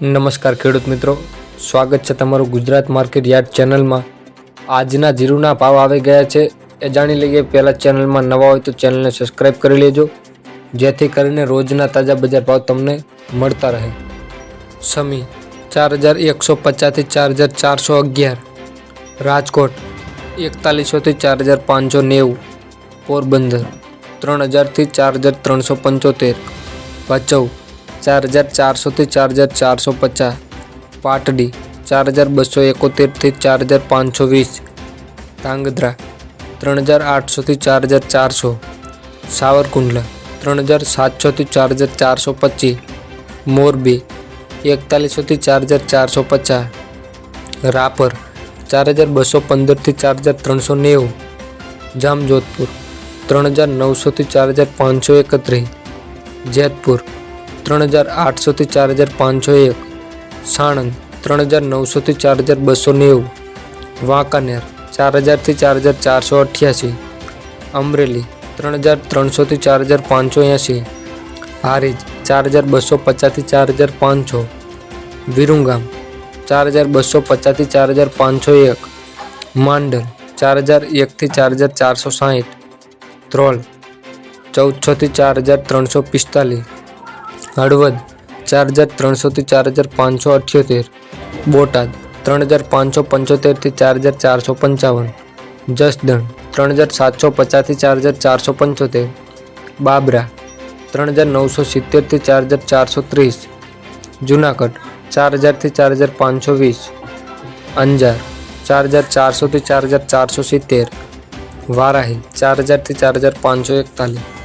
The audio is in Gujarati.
નમસ્કાર ખેડૂત મિત્રો. સ્વાગત છે તમારું ગુજરાત માર્કેટ યાર્ડ ચેનલમાં. આજના જીરુના ભાવ આવી ગયા છે. એ જાણી લઈએ પહેલાં ચેનલમાં નવા હોય તો ચેનલને સબસ્ક્રાઈબ કરી લેજો. જેથી કરીને રોજના તાજા બજાર ભાવ તમને મળતા રહે. સમી ચાર હજાર એકસો પચાસથી ચાર હજાર ચારસો અગિયાર. રાજકોટ એકતાલીસોથી ચાર હજાર પાંચસો નેવું. પોરબંદર ત્રણ હજારથી ચાર હજાર ત્રણસો પંચોતેર. ભચાઉ ચાર હજાર ચારસોથી ચાર હજાર ચારસો પચાસ પાટડી ચાર હજાર બસો એકોતેરથી ચાર હજાર પાંચસો વીસ ધાંગધ્રા ત્રણ હજાર આઠસોથી ચાર હજાર ચારસો સાવરકુંડલા ત્રણ હજાર સાતસોથી ચાર હજાર ચારસો પચીસ મોરબી એકતાલીસોથી ચાર હજાર ચારસો પચાસ રાપર ચાર હજાર બસો પંદરથી ચાર હજાર ત્રણસો નેવું જામજોધપુર ત્રણ હજાર નવસોથી ચાર હજાર પાંચસો એકત્રીસ જેતપુર ત્રણ હજાર આઠસોથી ચાર હજાર પાંચસો એક સાણંદ ત્રણ હજાર નવસોથી ચાર હજાર બસો નેવું વાંકાનેર ચાર હજારથી ચાર હજાર ચારસો અઠ્યાસી અમરેલી ત્રણ હજાર ત્રણસોથી ચાર હજાર પાંચસો એંસી હારીજ ચાર હજાર બસો પચાસથી ચાર હજાર પાંચસો વિરુંગામ ચાર હજાર બસો પચાસથી ચાર હજાર પાંચસો એક માંડલ ચાર હજાર એકથી ચાર હજાર ચારસો સાહીઠ ધ્રોલ ચૌદસોથી ચાર હજાર ત્રણસો પિસ્તાલીસ હળવદ ચાર હજાર ત્રણસોથી ચાર હજાર પાંચસો અઠ્યોતેર બોટાદ ત્રણ હજાર પાંચસો પંચોતેરથી ચાર હજાર ચારસો પંચાવન જસદણ ત્રણ હજાર સાતસો પચાસથી ચાર હજાર ચારસો પંચોતેર બાબરા ત્રણ હજાર નવસો સિત્તેરથી ચાર હજાર ચારસો ત્રીસ જુનાગઢ ચાર હજારથી ચાર હજાર પાંચસો વીસ અંજાર ચાર હજાર ચારસોથી ચાર હજાર ચારસો સિત્તેર વારાહી ચાર હજારથી ચાર હજાર પાંચસો એકતાલીસ